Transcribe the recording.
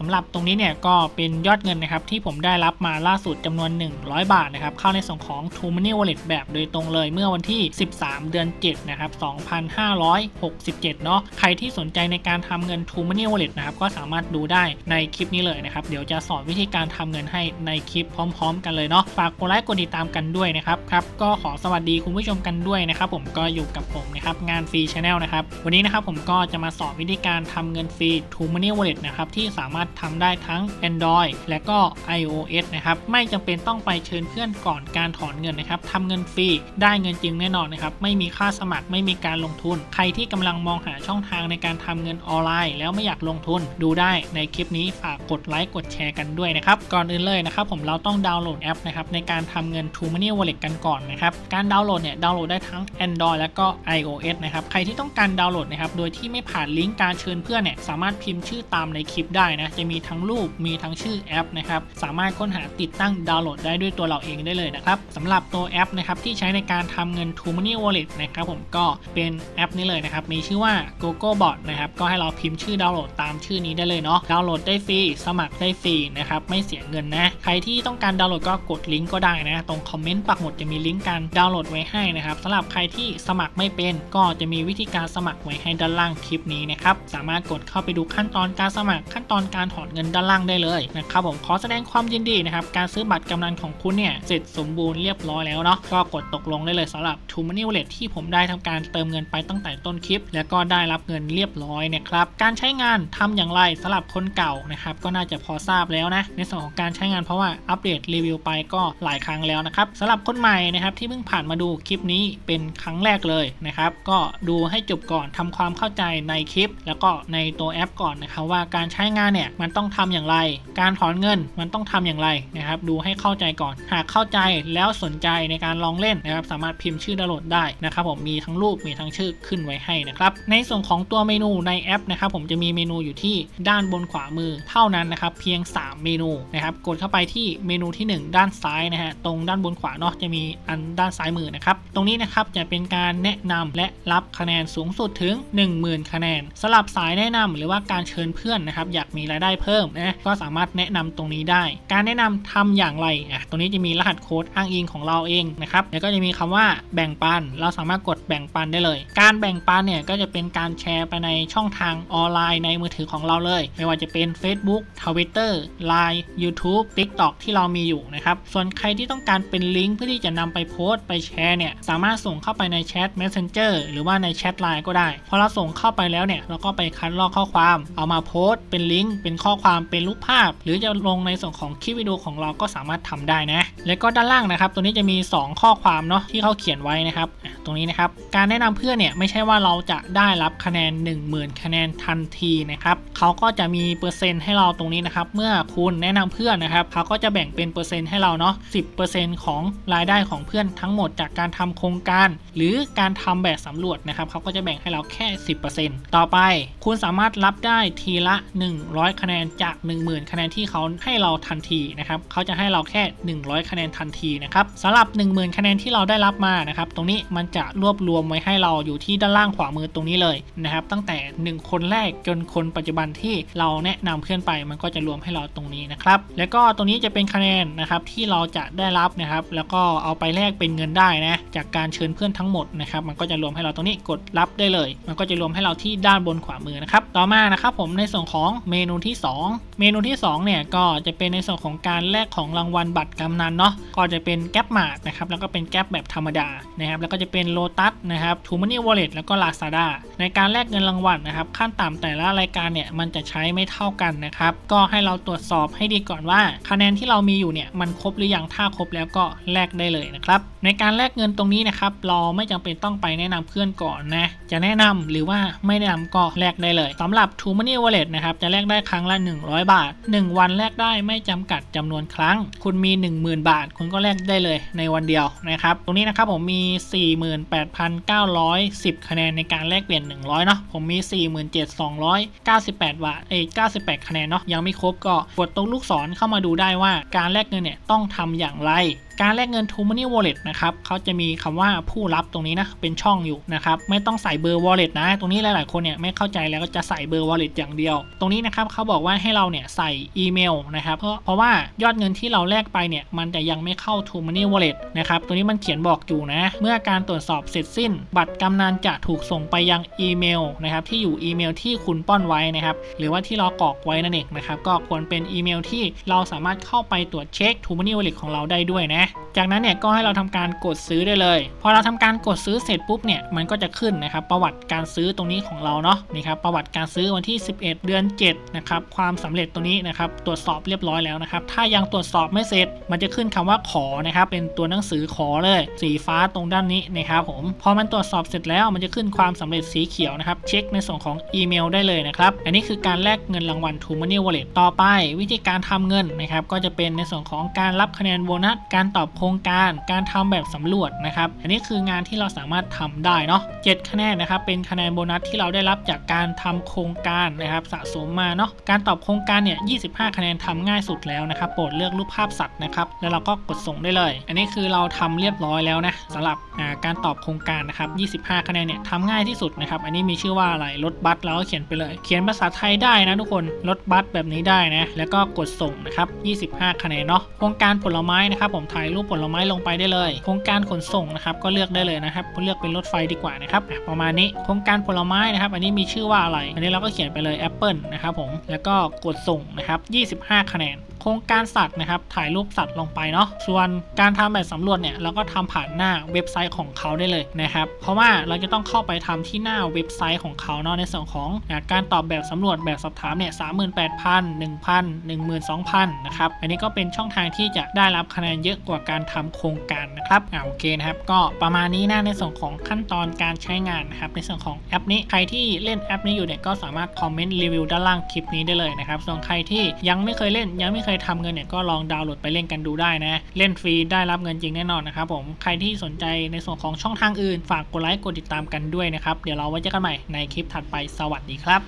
สำหรับตรงนี้เนี่ยก็เป็นยอดเงินนะครับที่ผมได้รับมาล่าสุดจำนวน 100 บาทนะครับเข้าในส่วนของ t o Money Wallet แบบโดยตรงเลยเมื่อวันที่ 13 เดือน 7 นะครับ 2567 เนาะใครที่สนใจในการทำเงิน t o Money Wallet นะครับก็สามารถดูได้ในคลิปนี้เลยนะครับ เดี๋ยวจะสอนวิธีการทำเงินให้ในคลิปพร้อม ๆ กันเลยเนาะฝากกดไลค์กดติดตามกันด้วยนะครับครับก็ขอสวัสดีคุณผู้ชมกันด้วยนะครับผมก็อยู่กับผมนะครับงานฟรีชาแนลนะครับวันนี้นะครับผมก็จะมาสอนวิธีการทำเงินฟรี t o Money Wallet นะครับที่สามารถทำได้ทั้ง Android และก็ iOS นะครับไม่จำเป็นต้องไปเชิญเพื่อนก่อนการถอนเงินนะครับทำเงินฟรีได้เงินจริงแน่นอนนะครับไม่มีค่าสมัครไม่มีการลงทุน ใครที่กำลังมองหาช่องทางในการทำเงินออนไลน์ แล้วไม่อยากลงทุนดูได้ในคลิปนี้ฝากกดไลค์กดแชร์กันด้วยนะครับก่อนอื่นเลยนะครับผมเราต้องดาวน์โหลดแอปนะครับในการทำเงิน t o Money Wallet กันก่อนนะครับการดาวน์โหลดเนี่ยดาวน์โหลดได้ทั้ง Android และก็ iOS นะครับใครที่ต้องการดาวน์โหลดนะครับโดยที่ไม่ผ่านลิงก์การเชิญเพื่อนเนี่ยสามารถพิมพ์ชื่อตามในคลิปได้นะจะมีทั้งรูปมีทั้งชื่อแอปนะครับสามารถค้นหาติดตั้งดาวน์โหลดได้ด้วยตัวเราเองได้เลยนะครับสำหรับตัวแอปนะครับที่ใช้ในการทำเงิน t o Money Wallet นะครับผมก็เป็นแอปนี้เลยนะครับมีชื่อว่า GoGo Bot นะครับก็ให้เราพิมพ์ชื่อดาวน์โหลดตามชื่อนี้ได้เลยเนาะดาวน์โหลดได้ฟรีสมัครได้ฟรีนะครับไม่เสียเงินนะใครที่ต้องการดาวน์โหลดก็กดลิงก์ก็ได้นะตรงคอมเมนต์ปักหมุดจะมีลิงก์การดาวน์โหลดไว้ให้นะครับสำหรับใครที่สมัครไม่เป็น ก็จะมีวิธีการสมัครไว้ให้ด้านล่างคลิปนี้นะครับสามารถกดเข้าไปดูขั้นตอนการสมัครขั้นตอนการถอนเงินด้านล่างได้เลยนะครับผมขอแสดงความยินดีนะครับการซื้อบัตรกำนันของคุณเนี่ยเสร็จสมบูรณ์เรียบร้อยแล้วเนาะก็กดตกลงได้เลยสำหรับ t o Money Wallet ที่ผมได้ทำการเติมเงินไปตั้งแต่ต้นคลิป แล้วก็ได้รับเงินเรียบร้อยนะครับการใช้งานทำอย่างไรสำหรับคนเก่านะครับก็น่าจะพอทราบแล้วนะในส่วนของการใช้งานเพราะว่าอัปเดตรีวิวไปก็หลายครั้งแล้วนะครับสำหรับคนใหม่นะครับที่เพิ่งผ่านมาดูคลิปนี้เป็นครั้งแรกเลยนะครับก็ดูให้จบก่อนทำความเข้าใจในคลิป แล้วก็ในตัวแอปก่อนนะครับว่าการใช้งานเนี่ยมันต้องทำอย่างไร การถอนเงินมันต้องทำอย่างไรนะครับ ดูให้เข้าใจก่อน หากเข้าใจแล้วสนใจในการลองเล่นนะครับ สามารถพิมพ์ชื่อดาวน์โหลดได้นะครับผมมีทั้งรูปมีทั้งชื่อขึ้นไว้ให้นะครับ ในส่วนของตัวเมนูในแอปนะครับ ผมจะมีเมนูอยู่ที่ด้านบนขวามือเท่านั้นนะครับ เพียง 3 เมนูนะครับ กดเข้าไปที่เมนูที่ 1 ด้านซ้ายนะฮะตรงด้านบนขวาเนาะจะมีอันด้านซ้ายมือนะครับ ตรงนี้นะครับจะเป็นการแนะนำและรับคะแนนสูงสุดถึง 10,000 คะแนนสลับสายแนะนำหรือว่าการเชิญเพื่อนนะครับ อยากมีรายได้เพิ่มนะก็สามารถแนะนำตรงนี้ได้ การแนะนำทำอย่างไรอะตรงนี้จะมีรหัสโค้ดอ้างอิงของเราเองนะครับแล้วก็จะมีคำว่าแบ่งปัน เราสามารถกดแบ่งปันได้เลย การแบ่งปันเนี่ยก็จะเป็นการแชร์ไปในช่องทางออนไลน์ในมือถือของเราเลย ไม่ว่าจะเป็น Facebook Twitter Line YouTube TikTok ที่เรามีอยู่นะครับส่วนใครที่ต้องการเป็นลิงก์เพื่อที่จะนำไปโพสต์ไปแชร์เนี่ยสามารถส่งเข้าไปในแชท Messenger หรือว่าในแชทไลน์ก็ได้พอเราส่งเข้าไปแล้วเนี่ยเราก็ไปคัดลอกข้อความ เอามาโพสต์เป็นลิงก์เป็นข้อความเป็นรูปภาพ หรือจะลงในส่วนของคลิปวิดีโอของเราก็สามารถทำได้นะ แล้วก็ด้านล่างนะครับ ตัวนี้จะมี 2 ข้อความเนาะที่เขาเขียนไว้นะครับตรงนี้นะครับการแนะนำเพื่อนเนี่ยไม่ใช่ว่าเราจะได้รับคะแนน 10,000 คะแนนทันทีนะครับเขาก็จะมีเปอร์เซ็นต์ให้เราตรงนี้นะครับเมื่อคุณแนะนำเพื่อนนะครับเขาก็จะแบ่งเป็นเปอร์เซ็นต์ให้เราเนาะ10%ของรายได้ของเพื่อนทั้งหมดจากการทำโครงการ หรือการทำแบบสำรวจนะครับเขาก็จะแบ่งให้เราแค่ 10%ต่อไป คุณสามารถรับได้ทีละ 100คะแนนจาก 10,000 คะแนนที่เขาให้เราทันทีนะครับเขาจะให้เราแค่ 100 คะแนนทันทีนะครับสำหรับ 10,000 คะแนนที่เราได้รับมานะครับตรงนี้มันจะรวบรวมไว้ให้เราอยู่ที่ด้านล่างขวามือตรงนี้เลยนะครับตั้งแต่ 1 คนแรกจนคนปัจจุบันที่เราแนะนำเพื่อนไป มันก็จะรวมให้เราตรงนี้นะครับแล้วก็ตรงนี้จะเป็นคะแนนนะครับที่เราจะได้รับนะครับแล้วก็เอาไปแลกเป็นเงินได้นะจากการเชิญเพื่อนทั้งหมดนะครับมันก็จะรวมให้เราตรงนี้กดรับได้เลย มันก็จะรวมให้เราที่ด้านบนขวามือนะครับต่อมานะครับผมในส่วนของเมนูที่ 2 เมนูที่2เนี่ยก็จะเป็นในส่วนของการแลกของรางวัลบัตรกำนันเนาะก็จะเป็นแก๊ปมาร์นะครับแล้วก็เป็นแก๊ปแบบธรรมดานะครับแล้วก็จะเป็นโลตัสนะครับทูมันนี่วอลเล็ตแล้วก็ลาซาด้าในการแลกเงินรางวัลนะครับขั้นต่ำแต่ละรายการเนี่ยมันจะใช้ไม่เท่ากันนะครับก็ให้เราตรวจสอบให้ดีก่อนว่า คะแนนที่เรามีอยู่เนี่ยมันครบหรือยังถ้าครบแล้วก็แลกได้เลยนะครับในการแลกเงินตรงนี้นะครับเราไม่จำเป็นต้องไปแนะนำเพื่อนก่อนนะจะแนะนำหรือว่าไม่แนะนำก็แลกได้เลยสำหรับ t o Money Wallet นะครับจะแลกได้ครั้งั้งละ 100 บาท 1 วันแลกได้ไม่จำกัดจำนวนครั้ง คุณมี 10,000 บาท คุณก็แลกได้เลยในวันเดียวนะครับ ตรงนี้นะครับผมมี 48,910 คะแนนในการแลกเปลี่ยน 100 เนาะ ผมมี 47,298 บาทเอ้ย98 คะแนนเนาะ ยังไม่ครบก็กดตรงลูกศรเข้ามาดูได้ว่าการแลกเงินเนี่ยต้องทำอย่างไร การแลกเงิน True Money Wallet นะครับเขาจะมีคำว่าผู้รับตรงนี้นะเป็นช่องอยู่นะครับไม่ต้องใส่เบอร์ wallet นะ ตรงนี้หลาย ๆ คนเนี่ยไม่เข้าใจแล้วก็จะใส่เบอร์ wallet อย่างเดียว ตรงนี้นะครับเขาบอกว่าให้เราเนี่ยใส่อีเมลนะครับเพราะเพราะว่ายอดเงินที่เราแลกไปเนี่ยมันจะยังไม่เข้า True Money Wallet นะครับตัวนี้มันเขียนบอกอยู่นะ เมื่อการตรวจสอบเสร็จสิ้น บัตรกำนันจะถูกส่งไปยังอีเมลนะครับที่อยู่อีเมลที่คุณป้อนไว้นะครับหรือว่าที่เรากรอกไว้นั่นเองนะครับก็ควรเป็นอีเมลที่เราสามารถเข้าไปตรวจเช็ค True Money Wallet ของเราได้ด้วยนะจากนั้นเนี่ยก็ให้เราทำการกดซื้อได้เลย พอเราทำการกดซื้อเสร็จปุ๊บเนี่ยมันก็จะขึ้นนะครับประวัติการซื้อตรงนี้ของเราเนาะนี่ครับประวัติการซื้อวันที่ 11 เดือน7นะครับความสำเร็จตรงนี้นะครับตรวจสอบเรียบร้อยแล้วนะครับถ้ายังตรวจสอบไม่เสร็จ มันจะขึ้นคำว่าขอนะครับเป็นตัวหนังสือขอเลย สีฟ้าตรงด้านนี้นะครับผมพอมันตรวจสอบเสร็จแล้วมันจะขึ้นความสำเร็จสีเขียวนะครับเช็คในส่วนของอีเมลได้เลยนะครับอันนี้คือการแลกเงินรางวัล True Money Wallet ต่อไป วิธีการทำเงินนะครับก็จะเป็นในส่วนของการรับคะแนนโบนัสการตอบโครงการการทำแบบสำรวจนะครับ อันนี้คืองานที่เราสามารถทำได้เนาะ7คะแนนนะครับเป็นคะแนนโบนัสที่เราได้รับจากการทำโครงการนะครับสะสมมาเนาะการตอบโครงการเนี่ย25 คะแนนทำง่ายสุดแล้วนะครับโปรดเลือกรูปภาพสัตว์นะครับแล้วเราก็กดส่งได้เลย อันนี้คือเราทำเรียบร้อยแล้วนะสำหรับการตอบโครงการนะครับ 25 คะแนนเนี่ยทำง่ายที่สุดนะครับ อันนี้มีชื่อว่าอะไรรถบัสเราก็เขียนไปเลย เขียนภาษาไทยได้นะทุกคนรถบัสแบบนี้ได้นะแล้วก็กดส่งนะครับ 25 คะแนนเนาะโครงการผลไม้นะครับผมถ่ายรูปผลไม้ลงไปได้เลยโครงการขนส่งนะครับก็เลือกได้เลยนะครับเลือกเป็นรถไฟดีกว่านะครับประมาณนี้โครงการผลไม้นะครับ อันนี้มีชื่อว่าอะไร อันนี้เราก็เขียนไปเลย Apple นะครับผมแล้วก็กดส่งนะครับ25 คะแนน ครงการสัตว์นะครับ ถ่ายรูปสัตว์ลงไปเนาะ ส่วนการทำแบบสำรวจเนี่ยเราก็ทำผ่านหน้าเว็บไซต์ของเขาได้เลยนะครับ เพราะว่าเราจะต้องเข้าไปทำที่หน้าเว็บไซต์ของเขาเนาะในส่วนของการตอบแบบสำรวจแบบสอบถามเนี่ยสามหมื่นแปดพันหนึ่งพันหนึ่งหมื่นสองพันนะครับ อันนี้ก็เป็นช่องทางที่จะได้รับคะแนนเยอะกว่าการทำโครงการนะครับอ่าโอเคนะครับ ก็ประมาณนี้นะในส่วนของขั้นตอนการใช้งานนะครับ ในส่วนของแอปนี้ใครที่เล่นแอปนี้อยู่เนี่ยก็สามารถคอมเมนต์รีวิวด้านล่างคลิปนี้ได้เลยนะครับ ส่วนใครที่ยังไม่เคยเล่นยังไม่เคยทำเงินเนี่ยก็ลองดาวน์โหลดไปเล่นกันดูได้นะ เล่นฟรีได้รับเงินจริงแน่นอนนะครับผมใครที่สนใจในส่วนของช่องทางอื่น ฝากกดไลค์กดติดตามกันด้วยนะครับ เดี๋ยวเราไว้เจอกันใหม่ในคลิปถัดไปสวัสดีครับ